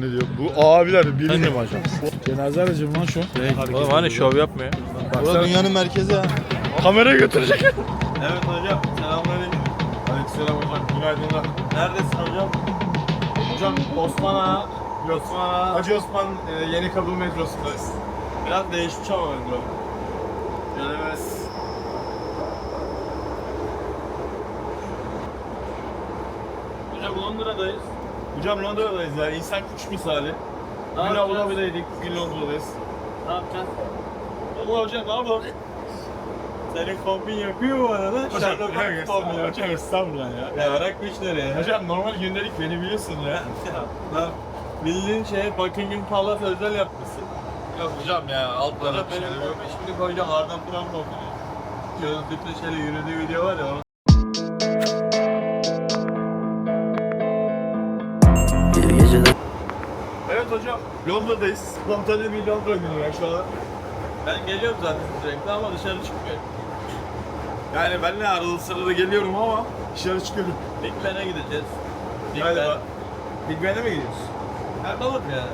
Ne diyor? Bu abiler mi hocam? Cenaze aracı lan şu? Oğlum hani şov yapmıyor. Baksana dünyanın merkezi ha. kameraya götürecek. Evet hocam. Selamünaleyküm. Aleykümselam hocam. Günaydınlar. Neredesin hocam? Hocam Osman Ağa, Osman Ağa, Hacı Osman e, Yeni Kabul metrosundayız. Biraz değişmiş ama bence o. Gelemez. Hocam Londra'dayız. Hocam Londra'dayız ya. İnsan kuş misali. Ne Dün Abu yapacağız? Dhabi'deydik, bugün Londra'dayız. Ne yapacağız? Allah hocam ne yapalım? Senin kombin yapıyor mu arada? Hocam, Sherlock Holmes kombini. hocam estağfurullah ya. Ya bırak bu işleri ya. Hocam normal gündelik beni biliyorsun ya. Lan bildiğin şey Buckingham Palace özel yapmışsın. Yok hocam ya altlara Hocam bir benim yok. kombin şimdi koyacağım Ardan Turan kombini. Gözlüklü şöyle yürüdüğü video var ya hocam Londra'dayız. Spontane bir Londra günü ya şu an. Ben geliyorum zaten sürekli ama dışarı çıkmıyorum. Yani ben ne arada sırada geliyorum ama dışarı çıkıyorum. Big Ben'e gideceğiz. Big Hadi Ben. bak. Big Ben'e mi gidiyoruz? Bakalım ya.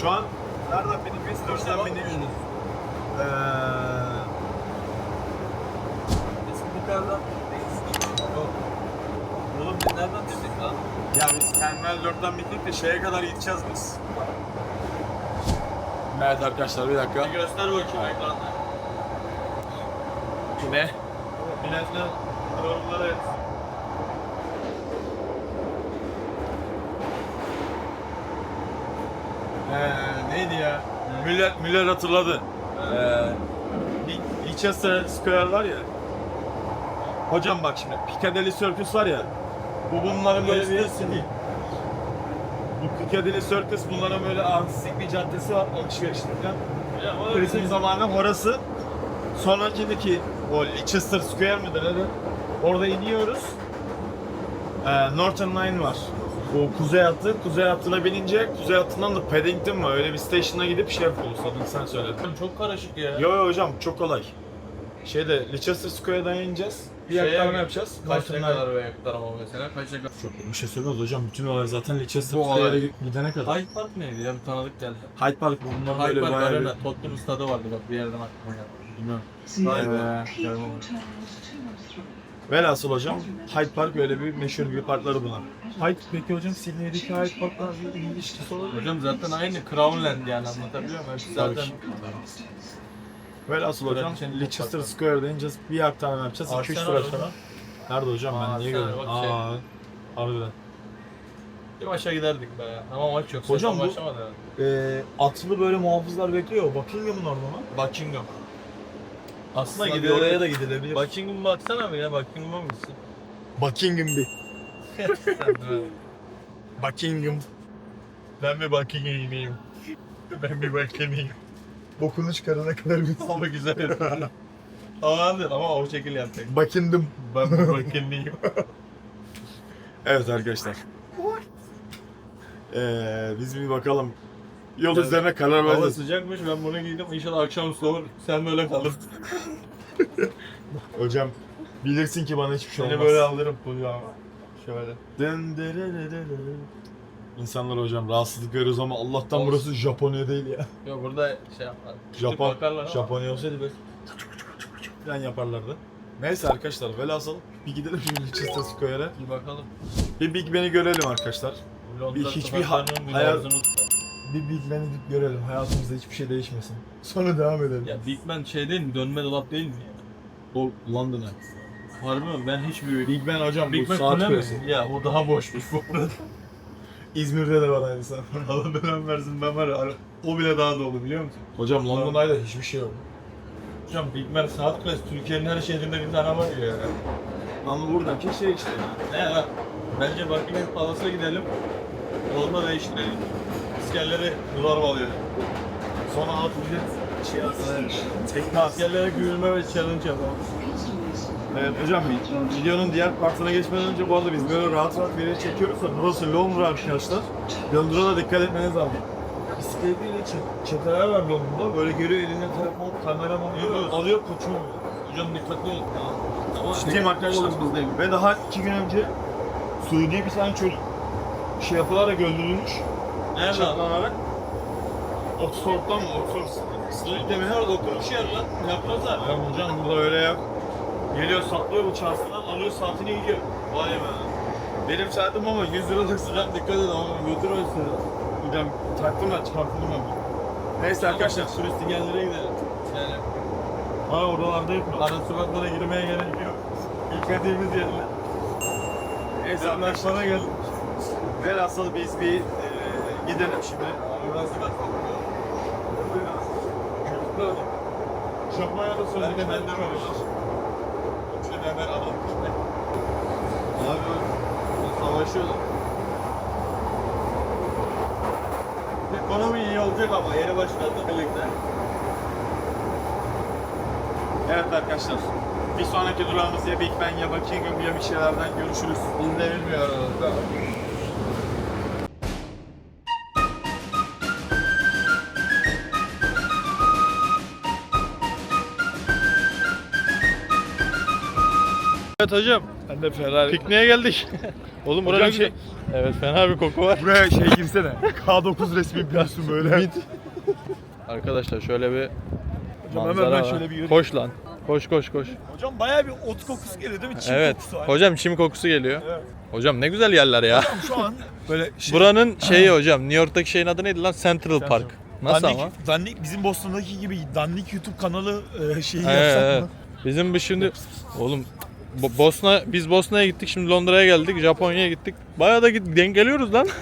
Şu an nereden biz? Dörtten bindik. Eee... Biz yukarıdan Yok. Oğlum biz nereden? Ya biz Terminal 4'ten bindik de şeye kadar gideceğiz biz. Evet arkadaşlar bir dakika. Bir göster bakayım ekranda. Ne? Biletler yorumlara et. Ee, neydi ya? Müller, Müller hatırladı. Ee, Leicester Square var ya. Hocam bak şimdi Piccadilly Circus var ya. Bu bunların böyle bir Bu Piccadilly Circus bunların böyle artistik bir caddesi var o Turizm zamanı orası. Sonrakindeki o Leicester Square mıdır nedir? Orada iniyoruz. Ee, Northern Line var. O kuzey hattı. Kuzey hattına binince kuzey hattından da Paddington var. Öyle bir station'a gidip şey yapıyoruz. Adını sen söyle. çok karışık ya. Yo yo hocam çok kolay. Şeyde Leicester Square'dan ineceğiz. Bir Şeye aktarma mi- yapacağız. Kaç ne Northern Line. kadar ve aktarma mesela? Kaç kadar? Çok bir şey söylemez hocam. Bütün olay zaten Leicester olay. gidene kadar. Hyde Park neydi ya? Bir tanıdık geldi. Hyde Park bundan Hyde böyle Park bayağı bir... Arena. Tottenham stadı vardı bak bir yerden aklıma geldi. Bilmiyorum. Vay be. Ee. Velhasıl hocam Hyde Park öyle bir meşhur bir parkları bunlar. Hyde peki hocam Sydney'deki Hyde Park'la bir ilişkisi olabilir mi? Hocam zaten aynı Crownland yani anlatabiliyor muyum? Hepsi zaten Velhasıl hocam Kraliçenin Leicester toprakları. Square'da ineceğiz. Bir aktarma yapacağız. 2-3 Arsenal tur hocam. Nerede hocam Aa, ben niye Arsenal, bak şey. Aa, harbiden. bir maça giderdik be ya. Ama maç yok. Hocam bu- başlamadı. Ee, atlı böyle muhafızlar bekliyor. Buckingham'ın orada mı? Buckingham. Aslında bir gidiyor oraya da gidilebilir. Buckingham baksana bir ya Buckingham'a mı gitsin? Buckingham bir. Sen de. Buckingham. ben bir Buckingham'iyim. ben bir Buckingham'iyim. Bokunu çıkarana kadar bir Ama güzel. Tamamdır ama o şekil yapacak. Buckingham. Ben bir Buckingham'iyim. Evet arkadaşlar. Ee, biz bir bakalım. Yol Evet. üzerine karar Hava vereceğiz. sıcakmış ben bunu giydim. İnşallah akşam soğur. Sen böyle kalır. Hocam bilirsin ki bana hiçbir şey Seni olmaz. böyle alırım kucağıma. Şöyle. Dın dırırırırı. İnsanlar hocam rahatsızlık veriyoruz ama Allah'tan Olsun. burası Japonya değil ya. Yok burada şey yapar. Japon, bakarlar ama. Japonya olsaydı böyle falan yaparlardı. Neyse arkadaşlar velhasıl bir gidelim şimdi Leicester Square'e. Bir bakalım. Bir Big Ben'i görelim arkadaşlar. Londra hiçbir bir hayal- nabzını tut. Bir Big Ben'i görelim. Hayatımızda hiçbir şey değişmesin. Sonra devam edelim. Ya Big Ben şey değil mi? Dönme dolap değil mi? O London'a. Harbi mi? Ben hiç büyük. Big Ben hocam Big bu Ben saat kule kulesi. Ya o daha boşmuş bu. İzmir'de de var aynısı. Allah belanı versin ben var ya o bile daha dolu biliyor musun? Hocam London'da hiçbir şey yok. Hocam Big Ben saat kulesi Türkiye'nin her şehrinde bir tane var ya. Ama buradaki şey işte. Ne ya? Bence Buckingham Palace'a gidelim. Yolda değiştirelim. İskelleri duvar bağlayalım. Sonra alt ücret şey aslında tekne asker. İskellere gülme ve challenge yapalım. Evet hocam videonun diğer partına geçmeden önce bu arada biz böyle rahat rahat yere çekiyoruz da burası Londra arkadaşlar. Londra'da dikkat etmeniz lazım. Bisikletiyle çe- çeteler var Londra'da. Böyle geliyor eline telefon, kamera alıyor, alıyor kaçıyor. Hocam dikkatli olun. Ama Ciddiyim arkadaşlar. Ve daha iki gün önce Suudi bir tane çocuk şey yapılarak öldürülmüş. Nerede? Çatlanarak. Oxford'dan mı? Oxford Street Demin orada oturmuş yer lan. Yapmazlar. Ya hocam burada öyle yok. Geliyor saplıyor bu çarşıdan alıyor saatini yiyor. Vay be. Benim saatim ama 100 liralık silah dikkat edin ama götürmesin. Hocam taktım da çarptım ben. Neyse arkadaşlar. turistik yerlere gidelim. Yani Ha oralarda yok mu? ara sokaklara girmeye gerek yok. Gitmediğimiz yerler. Neyse arkadaşlara geldik. Velhasıl biz bir e, gidelim şimdi. Burası da Japonya'da sözü ben de böyle Hemen alalım. Abi savaşıyorlar. Ekonomi iyi olacak ama yeni başkanla birlikte. Evet arkadaşlar. Bir sonraki durağımız ya Big Ben ya Buckingham ya bir şeylerden görüşürüz. Biz de bilmiyoruz. Evet hocam. Ben de Ferrari. Pikniğe geldik. Oğlum Hocam burada şey-. Evet fena bir koku var. Buraya şey girsene. K9 resmi biliyorsun böyle. Arkadaşlar şöyle bir Hocam manzara hemen ben var. şöyle bir yürüyeyim. Koş lan. Koş koş koş. Hocam bayağı bir ot kokusu geliyor değil mi? Çim evet. kokusu var. Hocam çim kokusu geliyor. Evet. Hocam ne güzel yerler ya. Hocam şu an böyle şey... Buranın şeyi hocam. New York'taki şeyin adı neydi lan? Central. Park. Nasıl dandik, ama? Dandik bizim Boston'daki gibi dandik YouTube kanalı e, şeyi Evet, yapsak mı? Bizim bu şimdi oğlum Bo- Bosna biz Bosna'ya gittik şimdi Londra'ya geldik Japonya'ya gittik. Bayağı da git- denk geliyoruz lan.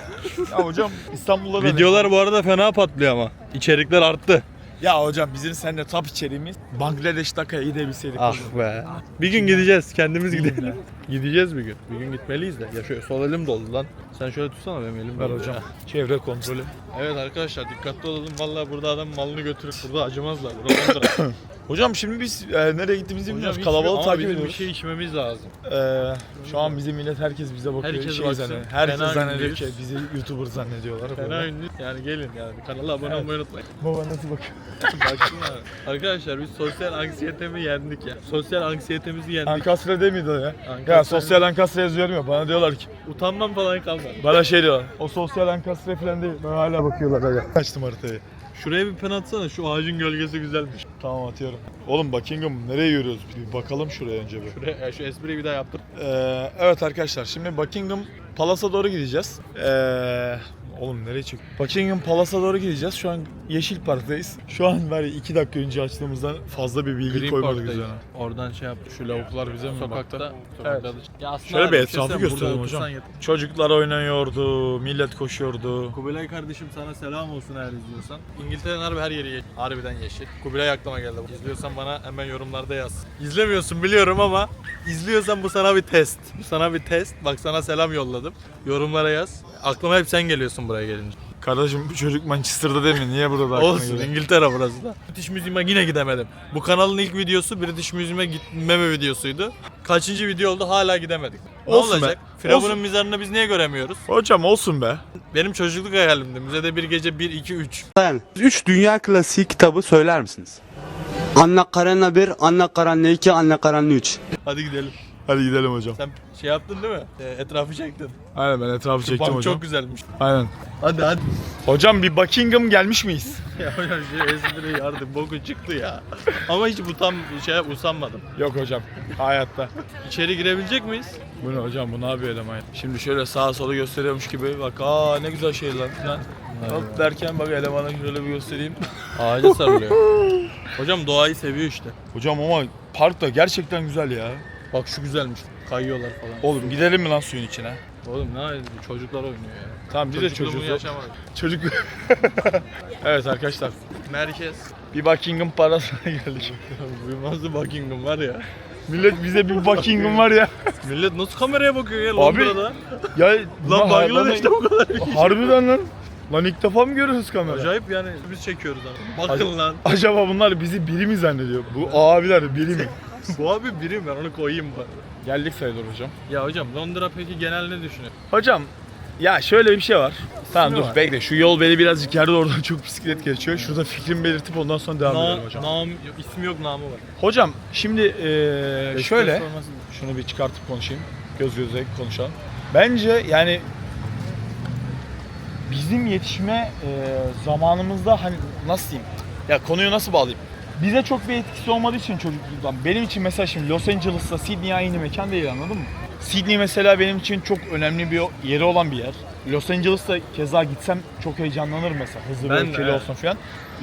Ya hocam İstanbul'da da Videolar bu arada fena patlıyor ama. İçerikler arttı. Ya hocam bizim seninle top içeriğimiz Bangladeş Daka'ya gidebilseydik. Ah hocam. be. Bir gün gideceğiz. Kendimiz gidelim. Gideceğiz bir gün. Bir gün gitmeliyiz de. Ya şöyle sol elim doldu lan. Sen şöyle tutsana benim elim Ver hocam. Çevre kontrolü. Evet arkadaşlar dikkatli olalım. Vallahi burada adam malını götürüp burada acımazlar. Burada Londra. Hocam şimdi biz e, nereye gittiğimizi bilmiyoruz. hiç- Kalabalığı ama takip bizim ediyoruz. bir şey içmemiz lazım. Ee, şu an bizim millet herkes bize bakıyor. Herkes şey baksın. zannediyor. Herkes Fena zannediyor ki bizi YouTuber zannediyorlar. Fena ünlü. Yani gelin yani. Kanala abone olmayı unutmayın. Baba nasıl bakıyor? Baksınlar. Arkadaşlar biz sosyal anksiyetemi yendik ya. Sosyal anksiyetemizi yendik. Ankastre değil miydi o ya? Ankastre. Ya sosyal ankastre yazıyorum ya bana diyorlar ki. Utanmam falan kalmadı. Bana şey diyorlar. O sosyal ankastre falan değil. Bana hala bakıyorlar öyle. Açtım haritayı. Şuraya bir pen atsana. Şu ağacın gölgesi güzelmiş. Tamam atıyorum. Oğlum Buckingham nereye yürüyoruz? Bir bakalım şuraya önce bir. Şuraya ya şu espriyi bir daha yaptır. Ee, evet arkadaşlar şimdi Buckingham Palace'a doğru gideceğiz. Ee, oğlum nereye çık? Buckingham Palace'a doğru gideceğiz. Şu an Yeşil Park'tayız. Şu an var ya 2 dakika önce açtığımızdan fazla bir bilgi Green koymadık Park'tayız. üzerine. Oradan şey yaptık. Şu lavuklar bize mi Sokakta. baktı? Sokakta da- Ya aslında Şöyle bir ya, etrafı gösterelim burada hocam. otursan yeter. Çocuklar oynuyordu, millet koşuyordu. Kubilay kardeşim sana selam olsun eğer izliyorsan. İngiltere'nin harbi her yeri ye- harbiden yeşil. Kubilay aklıma geldi. İzliyorsan bana hemen yorumlarda yaz. İzlemiyorsun biliyorum ama izliyorsan bu sana bir test. Bu sana bir test. Bak sana selam yolladım. Yorumlara yaz. Aklıma hep sen geliyorsun buraya gelince. Kardeşim bu çocuk Manchester'da değil mi? Niye burada da aklına Olsun geliyor? İngiltere burası da. British Museum'a yine gidemedim. Bu kanalın ilk videosu British Museum'a gitmeme videosuydu. Kaçıncı video oldu hala gidemedik. Ne Olsun olacak? be. Firavun'un Olsun. mizarını biz niye göremiyoruz? Hocam olsun be. Benim çocukluk hayalimdi. Müzede bir gece 1, 2, 3. Yani 3 dünya klasiği kitabı söyler misiniz? Anna Karenina 1, Anna Karenina 2, Anna Karenina 3. Hadi gidelim. Hadi gidelim hocam. Sen şey yaptın değil mi? E, etrafı çektin. Aynen ben etrafı Şu çektim bank hocam. çok güzelmiş. Aynen. Hadi hadi. Hocam bir Buckingham gelmiş miyiz? ya hocam şu espri yardım boku çıktı ya. Ama hiç utan şey usanmadım. Yok hocam. Hayatta. İçeri girebilecek miyiz? Bu ne hocam bu ne yapıyor eleman? Şimdi şöyle sağa sola gösteriyormuş gibi bak aa ne güzel şey lan falan. Hop derken bak elemana şöyle bir göstereyim. Ağaca sarılıyor. hocam doğayı seviyor işte. Hocam ama park da gerçekten güzel ya. Bak şu güzelmiş. Kayıyorlar falan. Oğlum gidelim mi lan suyun içine? Oğlum ne yapayım? Çocuklar oynuyor ya. Tamam biz de Çocukluğumu çocuğuz. Çocuk. evet arkadaşlar Merkez. bir Buckingham parasına geldik. Bu nasıl Buckingham var ya. Millet bize bir Buckingham var ya. Millet nasıl kameraya bakıyor ya Abi, Londra'da? Ya Lan Bangladeş'te bu kadar. Harbiden lan. Lan ilk defa mı görüyoruz kamera? Acayip yani biz çekiyoruz abi. Bakın lan. Acaba bunlar bizi biri mi zannediyor? Bu abiler biri mi? Bu abi biri ben onu koyayım bak. Geldik sayılır hocam. Ya hocam Londra peki genel ne düşünüyor? Hocam ya şöyle bir şey var. Tamam dur var. bekle şu yol beni birazcık yerde oradan çok bisiklet geçiyor. Şurada fikrimi belirtip ondan sonra devam edelim hocam. nam, ismi yok namı var. Hocam şimdi eee, Beşiktaş şöyle forması- şunu bir çıkartıp konuşayım. Göz göze konuşalım. Bence yani bizim yetişme e, zamanımızda hani nasıl diyeyim? Ya konuyu nasıl bağlayayım? Bize çok bir etkisi olmadığı için çocukluktan. Benim için mesela şimdi Los Angeles'la Sydney aynı mekan değil anladın mı? Sydney mesela benim için çok önemli bir yeri olan bir yer. Los Angeles'ta keza gitsem çok heyecanlanırım mesela. Hızlı Ben de, öfkeli olsun falan.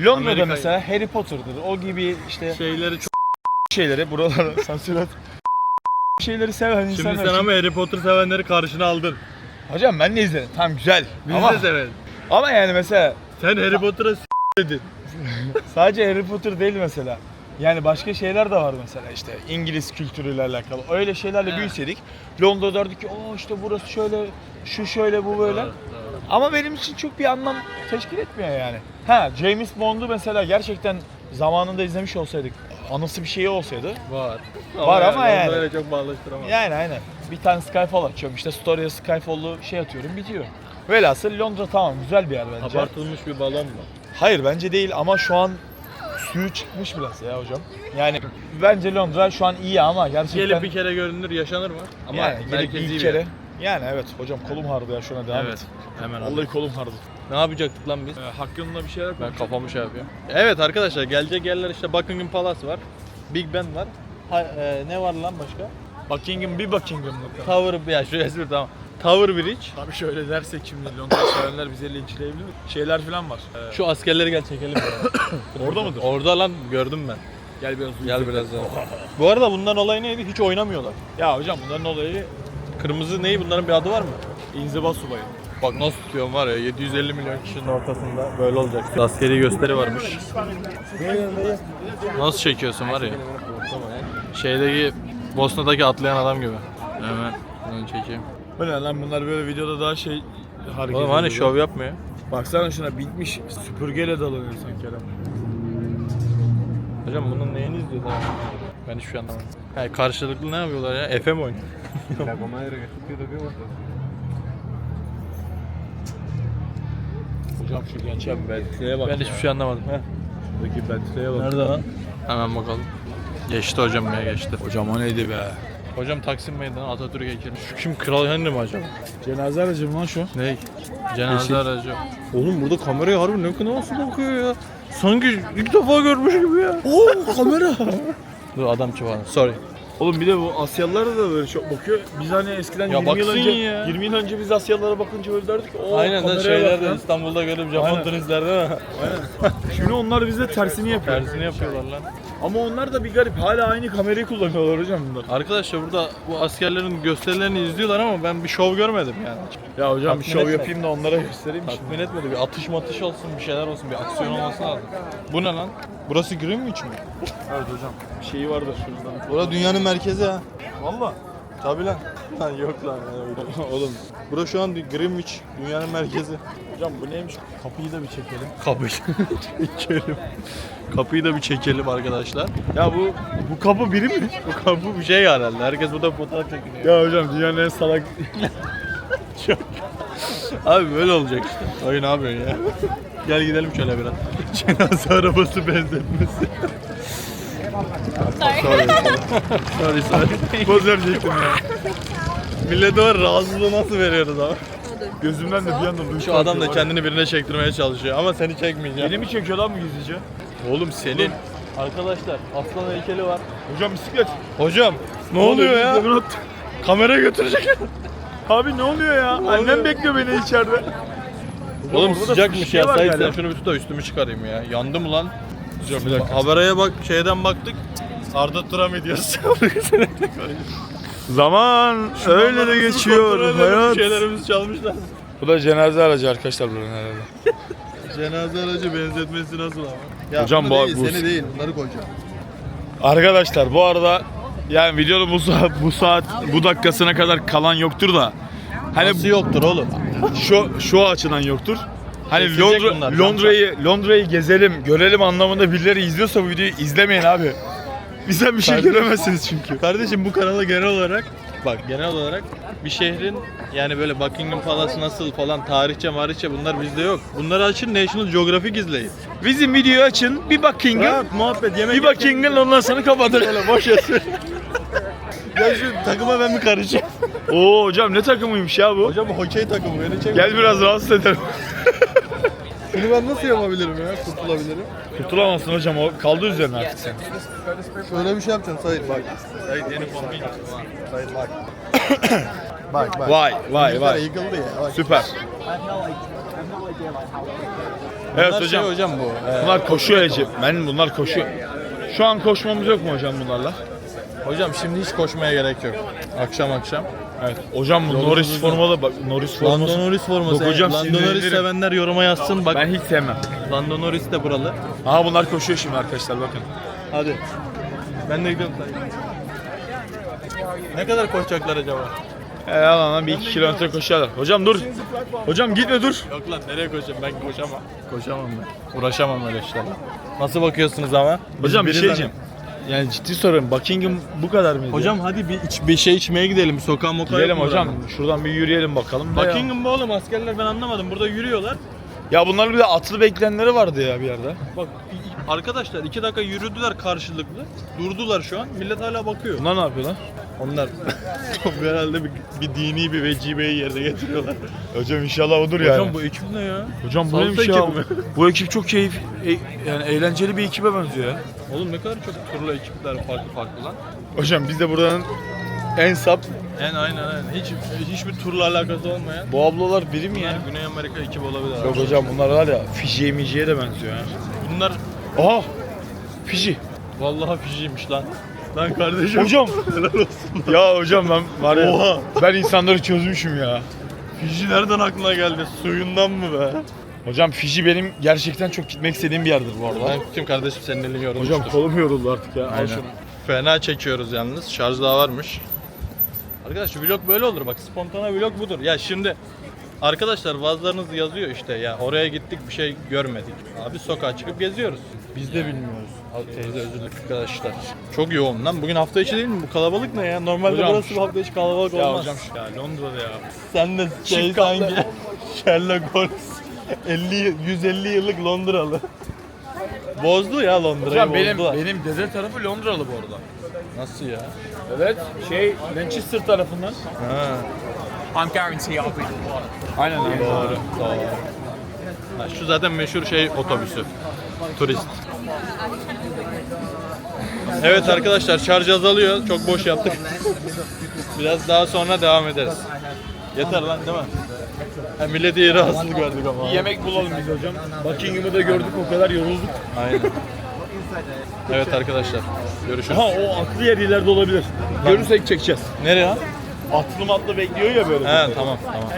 Londra'da Amerika- mesela Harry Potter'dır. O gibi işte Şeyleri çok... şeyleri buralara sansür et. şeyleri seven Şimdi insanlar sen için- ama Harry Potter sevenleri karşına aldın. Hocam ben de izledim. Tamam güzel. Biz ama, de severiz. ama yani mesela Sen Harry Potter'a s- dedin. sadece Harry Potter değil mesela. Yani başka şeyler de var mesela işte İngiliz kültürüyle alakalı. Öyle şeylerle He. büyüseydik Londra'da derdik ki o işte burası şöyle, şu şöyle, bu böyle. Ama benim için çok bir anlam teşkil etmiyor yani. Ha James Bond'u mesela gerçekten zamanında izlemiş olsaydık, anısı bir şey olsaydı. Var. Var ama yani. Böyle çok bağlaştıramam. Yani aynen. Bir tane Skyfall açıyorum işte story'e Skyfall'lu şey atıyorum bitiyor. Velhasıl Londra tamam güzel bir yer bence. Abartılmış bir balon mu? Hayır bence değil ama şu an suyu çıkmış biraz ya hocam. Yani bence Londra şu an iyi ama gerçekten Gelip bir kere görünür, yaşanır mı? Ama yani gelip merkezi bir bir kere. yer. Yani evet hocam kolum hardı ya şuna devam Evet. et. Hemen Vallahi kolum hardı. Ne yapacaktık lan biz? hakkında bir şeyler Ben kafamı şey yapıyorum. Evet arkadaşlar gelecek yerler işte Buckingham Palace var. Big Ben var. Ha, e, ne var lan başka? Buckingham bir Buckingham Tower ya şu espri tamam. Tower Bridge. Tabii şöyle dersek şimdi Londra sevenler bize linçleyebilir mi? Şeyler falan var. Ee, Şu askerleri gel çekelim. orada mıdır? Orada lan gördüm ben. Gel biraz Gel biraz daha. Bu arada bundan olay neydi? Hiç oynamıyorlar. Ya hocam bunların olayı Kırmızı neyi? Bunların bir adı var mı? inziba subayı. Bak nasıl tutuyorum var ya 750 milyon kişinin ortasında böyle olacak. Askeri gösteri varmış. Nasıl çekiyorsun var ya? Şeydeki Bosna'daki atlayan adam gibi. Hemen bunu çekeyim. Bu ne lan bunlar böyle videoda daha şey hareket Oğlum hani ediyor. şov yapmıyor. Baksana şuna bitmiş süpürgeyle dalanıyor sanki adam. Hocam bunun neyini izliyoruz abi? Ben hiçbir şey anlamadım. Yani karşılıklı ne yapıyorlar ya? Efe mi oynuyor? Hocam şu abi Bentley'e bak Ben hiçbir şey anlamadım. Heh. Buradaki Bentley'e bak. Nerede lan? Hemen bakalım. Geçti hocam ya geçti. Hocam o neydi be? Hocam Taksim Meydanı Atatürk heykeli. Şu kim Kral Henry mi acaba? Cenaze aracı mı lan şu? Ne? Cenaze aracı. Oğlum burada kameraya harbi ne nasıl bakıyor ya? Sanki ilk defa görmüş gibi ya. Oo kamera. Dur adam çıvar. Sorry. Oğlum bir de bu Asyalılar da böyle çok bakıyor. Biz hani eskiden Ya 20 yıl baksın önce ya. 20 yıl önce biz Asyalılara bakınca öyle derdik ki o Aynen de kameraya şeyler bak de lan." İstanbul'da görüp Japon Aynen. turistler değil mi? Şimdi onlar bize tersini yapıyor. Tersini yapıyorlar lan. Ama onlar da bir garip. Hala aynı kamerayı kullanıyorlar hocam bunlar. Arkadaşlar burada bu askerlerin gösterilerini izliyorlar ama ben bir şov görmedim yani. Ya hocam bir Tatmin şov etmedi. yapayım da onlara göstereyim. Tatmin etmedi. Bir atış matış olsun, bir şeyler olsun, bir aksiyon olması lazım. Bu ne lan? Burası Greenwich mi? Evet hocam. Bir şeyi vardır şuradan. Burası dünyanın merkezi ha. Valla. Tabii lan. Lan yok lan. Oğlum. Burası şu an Greenwich, dünyanın merkezi. Hocam bu neymiş? Kapıyı da bir çekelim. Kapıyı çekelim. Kapıyı da bir çekelim arkadaşlar. Ya bu bu kapı biri mi? Bu kapı bir şey herhalde. Herkes burada fotoğraf çekiliyor. Ya hocam dünyanın en salak Abi böyle olacak işte. Oyun ne yapıyorsun ya? Gel gidelim şöyle biraz. Cenaze arabası benzetmesi. sorry. sorry sorry. poz verecektim ya. Millete var rahatsızlığı nasıl veriyoruz abi? Gözümden de bir anda duş Şu adam da kendini birine çektirmeye çalışıyor ama seni çekmeyeceğim. ya. Beni mi çekiyor lan bu gizlice? Oğlum senin. Arkadaşlar aslan heykeli var. Hocam bisiklet. Hocam ne oluyor ya? Bisikletimi attı. Kamera götürecek. Abi ne oluyor ya? Annem oluyor? bekliyor beni içeride. Oğlum sıcakmış fışkiye ya. var galiba. sen şunu bir tut da üstümü çıkarayım ya. Yandı mı lan? Hocam bir dakika. Habereye bak şeyden baktık. Arda Turam ediyoruz. Zaman öyle de geçiyor hayat. Şeylerimizi çalmışlar. Bu da cenaze aracı arkadaşlar buranın herhalde. Cenaze aracı benzetmesi nasıl ama? Ya Hocam bunu bu- değil, bu- seni değil bunları koyacağım. Arkadaşlar bu arada yani videonun bu saat, bu saat bu dakikasına kadar kalan yoktur da hani Nasıl yoktur oğlum? şu şu açıdan yoktur. Hani Kesilecek Londra, bunlar, Londra'yı Londra'yı gezelim, görelim anlamında birileri izliyorsa bu videoyu izlemeyin abi. Bizden bir şey Kardeşim. göremezsiniz çünkü. Kardeşim bu kanala genel olarak bak genel olarak bir şehrin yani böyle Buckingham Palace nasıl falan tarihçe marihçe bunlar bizde yok. Bunları açın National Geographic izleyin. Bizim videoyu açın, bir Buckingham, Rahat muhabbet yemek bir Buckingham ondan sonra kapatın. Öyle boş ver. ya şu takıma ben mi karışayım? Oo hocam ne takımıymış ya bu? Hocam bu hokey takımı beni çek. Gel biraz rahatsız edelim. Bunu ben nasıl yapabilirim ya? Kurtulabilirim. Kurtulamazsın hocam o kaldı üzerine artık sen. Şöyle bir şey yapacağım Sait bak. Sait yeni kombin. Sait bak. bak bak. Vay vay vay. Yıkıldı ya. Bak. Süper. Evet Bunlar hocam. Şey hocam bu. Ee, Bunlar koşuyor Recep. Ben bunlar koşuyor. Şu an koşmamız yok mu hocam bunlarla? hocam şimdi hiç koşmaya gerek yok. Akşam akşam. Evet. Hocam bu Norris formalı bak Norris forması. Lando Norris forması. Yok hocam, Lando Norris sinirlenirim. sevenler yoruma yazsın. Bak Ben hiç sevmem. Lando Norris de buralı. Aha bunlar koşuyor şimdi arkadaşlar bakın. Hadi. Ben de gidiyorum. Ne kadar koşacaklar acaba? He lan bir iki kilometre koşuyorlar. Hocam dur. Hocam gitme dur. Yok lan nereye koşacağım ben koşamam. Koşamam ben. Uğraşamam öyle işlerle. Nasıl bakıyorsunuz ama? Hocam bir şey diyeceğim. Yani ciddi soruyorum. Buckingham bu kadar mıydı? Hocam hadi bir, iç, bir şey içmeye gidelim. Sokağa mokağa gidelim yok mu hocam. buranın? Şuradan bir yürüyelim bakalım. da ya. Buckingham bu oğlum askerler ben anlamadım. Burada yürüyorlar. Ya bunların bir de atlı bekleyenleri vardı ya bir yerde. Bak arkadaşlar iki dakika yürüdüler karşılıklı. Durdular şu an. Millet hala bakıyor. Bunlar ne yapıyorlar? Onlar herhalde bir, bir dini bir vecibeyi yerine getiriyorlar. Hocam inşallah odur yani. Hocam bu ekip ne ya? Hocam bu Salsa neymiş ya? ekibi? Bu ekip çok keyif, e- yani eğlenceli bir ekibe benziyor ya. Oğlum ne kadar çok turlu ekipler farklı farklı lan. Hocam biz de buranın en sap En aynen aynen. Hiç hiçbir turla alakası olmayan. bu ablalar biri mi ya? Yani Güney Amerika ekibi olabilir. Yok abi. hocam bunlar var ya Fiji'ye Miji'ye de benziyor ya. Bunlar Aha! Fiji. vallahi Fiji'ymiş lan. Lan kardeşim. Hocam. helal olsun. ya hocam ben var ya. Oha. Ben insanları çözmüşüm ya. Fiji nereden aklına geldi? Suyundan mı be? Hocam Fiji benim gerçekten çok gitmek istediğim bir yerdir bu arada. Ben tutayım kardeşim senin elin yorulmuştur. Hocam kolum yoruldu artık ya. Al Aynen. şunu. Fena çekiyoruz yalnız. Şarj daha varmış. Arkadaş vlog böyle olur bak. Spontane vlog budur. Ya şimdi arkadaşlar bazılarınız yazıyor işte ya oraya gittik bir şey görmedik. Abi sokağa çıkıp geziyoruz. Biz de bilmiyoruz. Abi teyze özür dilerim arkadaşlar. Çok yoğun lan. Bugün hafta içi değil mi? Bu kalabalık ne ya? Normalde Hocam, burası bir hafta içi kalabalık Ya olmaz. hocam ya Londra'da ya. Sen de şey sanki Sherlock Holmes 50 150 yıllık Londralı. Bozdu ya Londra'yı Hocam benim bozdular. benim dede tarafı Londralı bu arada. Nasıl ya? Evet. Şey Manchester tarafından. Ha. I'm guarantee I'll be the one. Aynen abi. Doğru, doğru. Ha, şu zaten meşhur şey otobüsü. Turist. Evet arkadaşlar şarj azalıyor. Çok boş yaptık. Biraz daha sonra devam ederiz. Yeter lan değil mi? Ha, millete iyi rahatsızlık verdik ama. Bir yemek bulalım biz hocam. Buckingham'ı da gördük o kadar yorulduk. Aynen. Evet arkadaşlar. Görüşürüz. Ha o aklı yer ileride olabilir. Görürsek çekeceğiz. Nereye? Atlı matlı bekliyor ya böyle. He tamam tamam.